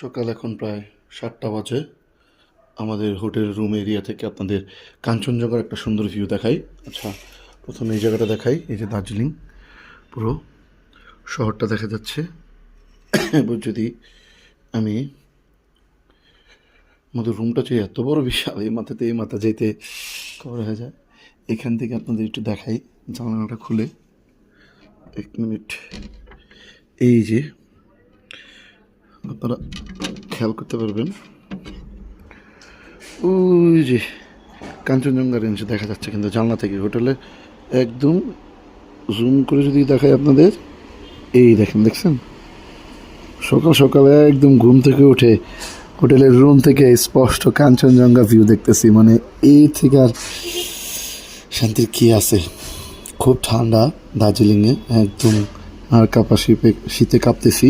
সকাল এখন প্রায় সাতটা বাজে। আমাদের হোটেল রুম এরিয়া থেকে আপনাদের কাঞ্চনজঙ্ঘার একটা সুন্দর ভিউ দেখাই। আচ্ছা প্রথমে এই জায়গাটা দেখাই, এই যে দার্জিলিং। পুরো শহরটা দেখা যাচ্ছে। এবার যদি আমি আমাদের রুমটা যে এত বড় বিশাল, এই মাথাতে, এই মাথা যেতে কভার হয়ে যায়। এখান থেকে আপনাদের একটু দেখাই, জানালাটা খুলে। এক মিনিট। এই যে, আপনারা খেয়াল করতে পারবেন। ওই যে কাঞ্চনজঙ্ঘা রেঞ্জ দেখা যাচ্ছে কিন্তু জানলা থেকে হোটেলে একদম জুম করে যদি দেখাই আপনাদের, এই দেখেন, দেখছেন? সকাল সকালে একদম ঘুম থেকে উঠে হোটেলের রুম থেকে স্পষ্ট কাঞ্চনজঙ্ঘা ভিউ দেখতেছি। মানে এই থেকে আর শান্তির কী আছে? খুব ঠান্ডা দার্জিলিংয়ে, একদম আর কাপা শীতে শীতে কাঁপতেছি।